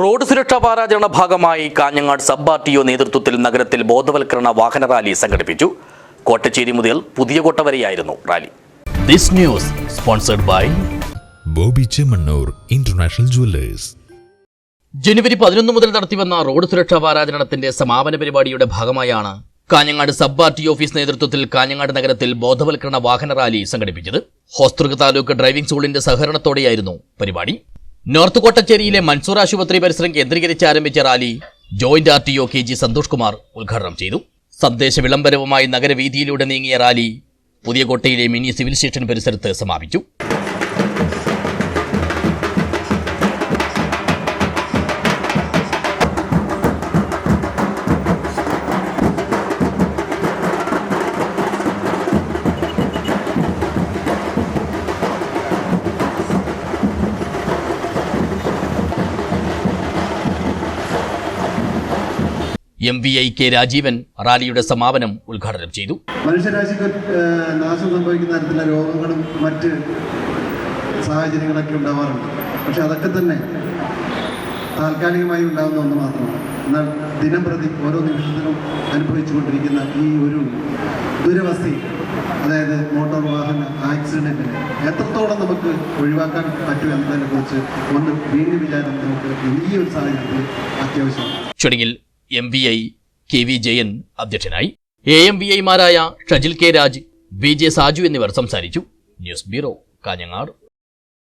Road സുരക്ഷാ വാരാചരണ ഭാഗമായി Kanhangad sub R T O നേതൃത്വത്തിൽ നഗരത്തിൽ ബോധവൽക്കരണ വാഹന റാലി സംഘടിപ്പിച്ചു. കോട്ടച്ചേരി മുതൽ പുതിയ കോട്ട വരെയായിരുന്നു rally. This news sponsored by Boby Chemmanur international jewellers. ജനുവരി പതിനൊന്ന് മുതൽ നടത്തിവന്ന റോഡ് സുരക്ഷാ വാരാചരണത്തിന്റെ സമാപന പരിപാടിയുടെ ഭാഗമായാണ് Kanhangad sub R T office നേതൃത്വത്തിൽ കാഞ്ഞങ്ങാട് നഗരത്തിൽ ബോധവൽക്കരണ വാഹന റാലി സംഘടിപ്പിച്ചത്. ഹോസ്തൃക താലൂക്ക് ഡ്രൈവിംഗ് സ്കൂളിന്റെ സഹകരണത്തോടെയായിരുന്നു പരിപാടി. നോർത്ത് കോട്ടച്ചേരിയിലെ മൻസൂർ ആശുപത്രി പരിസരം കേന്ദ്രീകരിച്ച് ആരംഭിച്ച rally joint R T O K G Santhosh Kumar ഉദ്ഘാടനം ചെയ്തു. സന്ദേശ വിളംബരവുമായി നഗരവീതിയിലൂടെ നീങ്ങിയ റാലി പുതിയ കോട്ടയിലെ മിനി സിവിൽ സ്റ്റേഷൻ പരിസരത്ത് സമാപിച്ചു. M V I K Rajeevan റാലിയുടെ സമാപനം ഉദ്ഘാടനം ചെയ്തു. മനുഷ്യരാശിക്ക് നാശം സംഭവിക്കുന്ന തരത്തിലുള്ള രോഗങ്ങളും മറ്റ് സാഹചര്യങ്ങളൊക്കെ ഉണ്ടാവാറുണ്ട്. പക്ഷെ അതൊക്കെ തന്നെ താൽക്കാലികമായി ഉണ്ടാകുന്ന ഒന്ന് മാത്രമാണ്. എന്നാൽ ദിനംപ്രതി ഓരോ നിമിഷത്തിലും അനുഭവിച്ചുകൊണ്ടിരിക്കുന്ന ഈ ഒരു ദുരവസ്ഥയിൽ അതായത് മോട്ടോർ വാഹന ആക്സിഡന്റിനെ എത്രത്തോളം നമുക്ക് ഒഴിവാക്കാൻ പറ്റും എന്നതിനെ കുറിച്ച് ഒന്ന് വീണ്ടും വിചാരം നമുക്ക് ഈ ഒരു സാഹചര്യത്തിൽ അത്യാവശ്യമാണ്. ചടങ്ങിൽ M V I K V Jayan അധ്യക്ഷനായി. എ എം വി ഐമാരായ Shajil K Raj B J Saju എന്നിവർ സംസാരിച്ചു. News bureau Kanhangad.